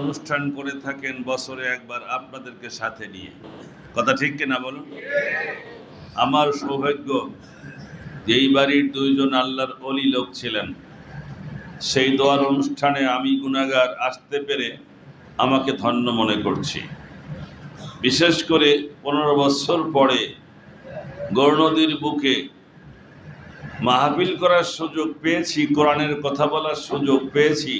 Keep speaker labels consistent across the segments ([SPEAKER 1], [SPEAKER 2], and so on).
[SPEAKER 1] অনুষ্ঠান করে থাকেন বছরে একবার আপনাদেরকে সাথে নিয়ে। কথা ঠিক কিনা বলুন? আমার সৌভাগ্য এই বাড়ির দুইজন আল্লাহর অলি লোক ছিলেন। সেই দোয়ার অনুষ্ঠানে আমি গুণাগার আসতে পেরে আমাকে ধন্য মনে করছি। বিশেষ করে পনেরো বছর পরে গৌরনদীর বুকে মাহফিল করার সুযোগ পেয়েছি, কোরআনের কথা বলার সুযোগ পেয়েছি।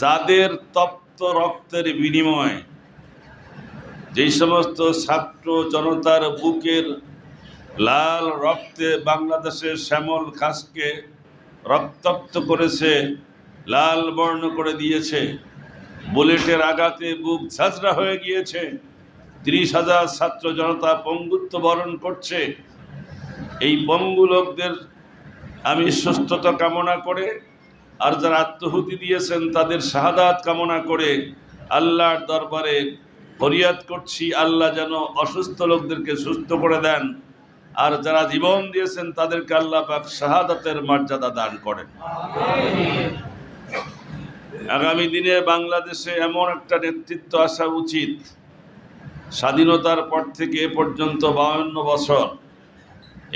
[SPEAKER 1] যাদের তপ্ত রক্তের বিনিময়ে যেই সমস্ত ছাত্র জনতার বুকের লাল রক্তে বাংলাদেশের শ্যামল খাসকে রক্তাক্ত করেছে, লাল বর্ণ করে দিয়েছে, বুলেটের আঘাতে বুক ঝাঁঝরা হয়ে গিয়েছে, তিরিশ হাজার ছাত্র জনতা পঙ্গুত্ব বরণ করছে, এই পঙ্গু লোকদের আমি সুস্থতা কামনা করে আর যারা আত্মহুতি দিয়েছেন, তাদের শাহাদাত কামনা করে আল্লাহর দরবারে ফরিয়াদ করছি, আল্লাহ যেন অসুস্থ লোকদেরকে সুস্থ করে দেন। আর যারা জীবন দিয়েছেন, তাদেরকে আল্লাহ পাক শাহাদাতের মর্যাদা দান করেন। আগামী দিনে বাংলাদেশে এমন একটা নেতৃত্ব আসা উচিত। স্বাধীনতার পর থেকে এ পর্যন্ত বাউন্ন বছর।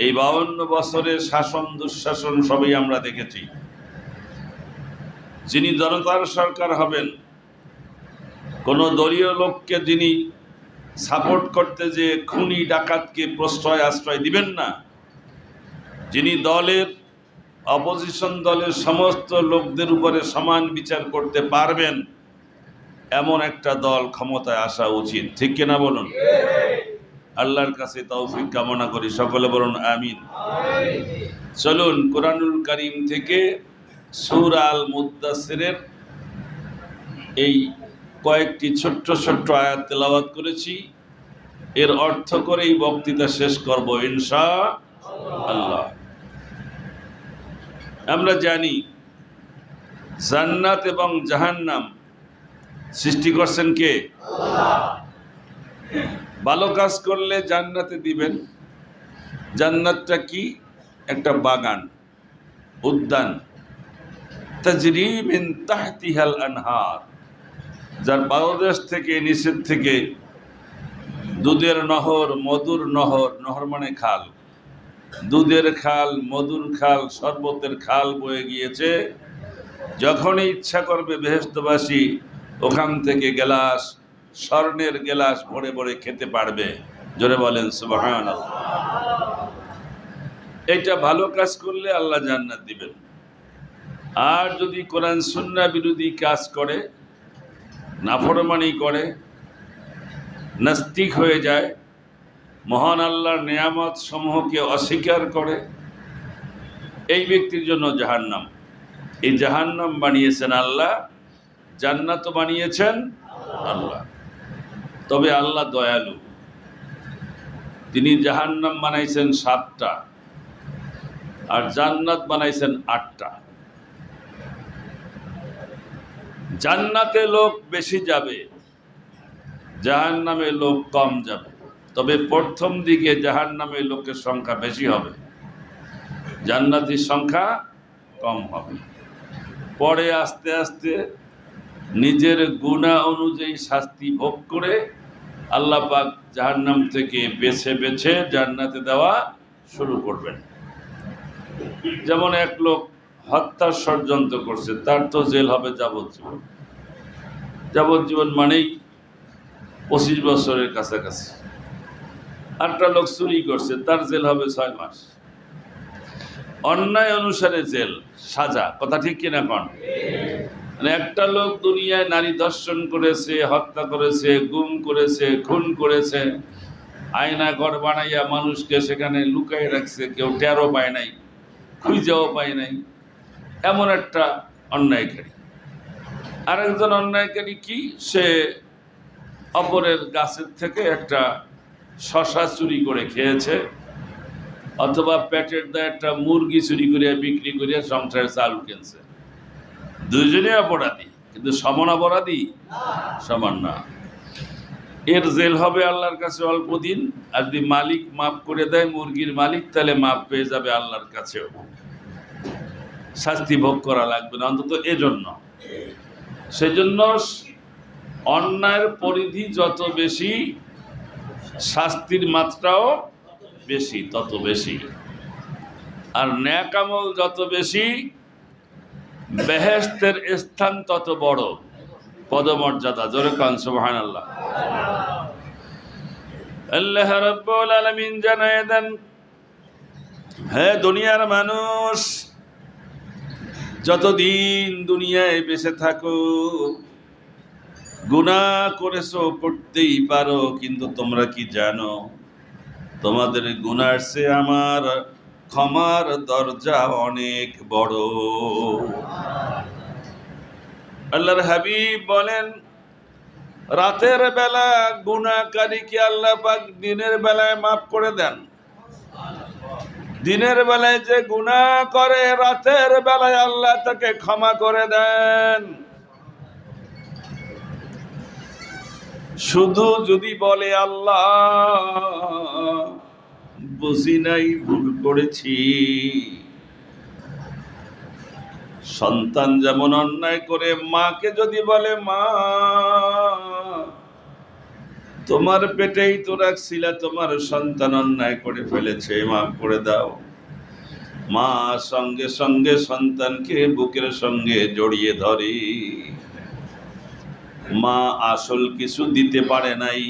[SPEAKER 1] এই বাউন্ন বছরের শাসন, দুঃশাসন সবই আমরা দেখেছি। যিনি জনতার সরকার হবেন কোনো দলীয় লোককে যিনি সাপোর্ট করতে যে খুনি ডাকাতকে প্রশ্রয় আশ্রয় দিবেন না যিনি দলের অপোজিশন দলের সমস্ত লোকদের উপরে সমান বিচার করতে পারবেন এমন একটা দল ক্ষমতায় আসা উচিত। ঠিক কিনা বলুন? আল্লাহর কাছে তৌফিক কামনা করি। সকলে বলুন আমিন। চলুন কোরআনুল করিম থেকে সুর আল মুদাসিরের এই কয়েকটি ছোট্ট ছোট্ট আয়াত তেলাওয়াত করেছি। এর অর্থ করেই বক্তৃতা শেষ করব ইনশা আল্লাহ। আমরা জানি, জান্নাত এবং জাহান্নাম সৃষ্টি করছেন কে? ভালো কাজ করলে জান্নাতে দিবেন। জান্নাতটা কি? একটা বাগান, উদ্যান। তাহতিহাল আনহার, যার পাদদেশ থেকে নিচের থেকে দুধের নহর, মধুর নহর নহর মানে খাল। দুধের খাল, মধুর খাল, শরবতের খাল বয়ে গিয়েছে। যখনই ইচ্ছা করবে বেহেস্তবাসী ওখান থেকে গেলাস, স্বর্ণের গেলাস ভরে ভরে খেতে পারবে। জোরে বলেন সুবাহান এটা ভালো কাজ করলে আল্লাহ জান্নাত দিবেন। আর যদি কোরআন সুন্না বিরোধী কাজ করে, নাফরমানি করে, নাস্তিক হয়ে যায়, মহান আল্লাহর নিয়ামত সমূহকে অস্বীকার করে, এই ব্যক্তির জন্য জাহান্নাম। এই জাহান্নাম বানিয়েছেন আল্লাহ, জান্নাত বানিয়েছেন আল্লাহ। তবে আল্লাহ দয়ালু। তিনি জাহান্নাম বানাইছেন সাতটা, আর জান্নাত বানাইছেন আটটা। জান্নাতে লোক বেশি যাবে জাহান নামে লোক কম যাবে। তবে প্রথম দিকে জাহান নামে লোকের সংখ্যা বেশি হবে, জান্নাতির সংখ্যা কম হবে। পরে আস্তে আস্তে নিজের গুণা অনুযায়ী শাস্তি ভোগ করে আল্লাহ পাক জাহান্নাম থেকে বেছে বেছে জান্নাতে দেওয়া শুরু করবেন। যেমন এক লোক হত্যার ষড়যন্ত্র করছে, তার তো জেল হবে যাবজ্জীবন। যাবজ্জীবন মানেই পঁচিশ বছরের কাছাকাছি। আটটা লোক চুরি করছে, তার জেল হবে ছয় মাস। অন্যায় অনুসারে জেল, সাজা, কথা ঠিক কিনা কন? মানে একটা লোক দুনিয়ায় নারী দর্শন করেছে, হত্যা করেছে, গুম করেছে, খুন করেছে, আয়না ঘর বানাইয়া মানুষকে সেখানে লুকাই রাখছে, কেউ টেরও পায় নাই, খুঁজেও পায় নাই। এমন একটা অন্যায়কারী। আরেকজন অন্যায়কারী কি? সে অপরের গাছের থেকে একটা শশা চুরি করে খেয়েছে, অথবা পেটের দায় একটা মুরগি চুরি করিয়া বিক্রি করিয়া সংসারে চাল কিনছে। দুজনে অপরাধী, কিন্তু সমান অপরাধী? সমান না। এর জেল হবে আল্লাহর কাছে অল্প দিন, আর যদি মালিক মাফ করে দেয়, মুরগির মালিক, তাহলে মাফ পেয়ে যাবে আল্লাহর কাছেও। শাস্তি ভোগ করা লাগবে না, অন্তত এজন্য। সেজন্য অন্যায়ের পরিধি যত বেশি, শাস্তির মাত্রাও বেশি, তত বেশি। আর ন্যাকামল যত বেশি বেহেস্তের স্থান তত বড়। পদমর্যাদা, জোরে কান আল্লাহ আল্লাহ আলামিন জানায় দেন, হে দুনিয়ার মানুষ যতদিন দুনিয়ায় বেঁচে থাকো, গুনাহ করেছ করতেই পারো, কিন্তু তোমরা কি জানো? তোমাদের গুনার সে আমার ক্ষমার দরজা অনেক বড়। আল্লাহর হাবিব বলেন, রাতের বেলা গুণাকারীকে আল্লাহ পাক দিনের বেলায় মাফ করে দেন। দিনের বেলায় যে গুণা করে, রাতের বেলায় আল্লাহ তাকে ক্ষমা করে দেন। শুধু যদি বলে, আল্লাহ, বুঝি নাই, ভুল করেছি। সন্তান যেমন অন্যায় করে, মাকে যদি বলে, মা তোমার পেটেই তো রাখছিলা, তোমার সন্তান অন্যায় করে ফেলেছে, মাফ করে দাও। মা সঙ্গে সঙ্গে সন্তানকে বুকের সঙ্গে জড়িয়ে ধরে। মা আসল কিছু দিতে পারে নাই,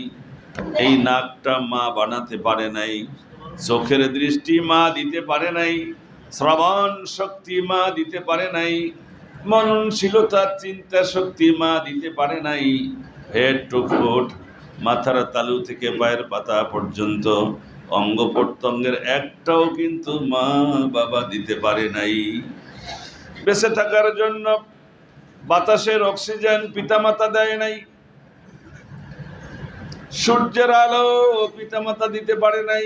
[SPEAKER 1] এই নাকটা মা বানাতে পারে নাই, চোখের দৃষ্টি মা দিতে পারে নাই, শ্রবণ শক্তি মা দিতে পারে নাই মননশীলতা চিন্তা শক্তি মা দিতে পারে নাই হেড টু ফুট মাথার তালু থেকে পায়ের পাতা পর্যন্ত অঙ্গ প্রত্যঙ্গের একটাও কিন্তু মা বাবা দিতে পারে নাই। বেঁচে থাকার জন্য বাতাসের অক্সিজেন পিতামাতা দেয় নাই। সূর্যের আলো পিতামাতা দিতে পারে নাই।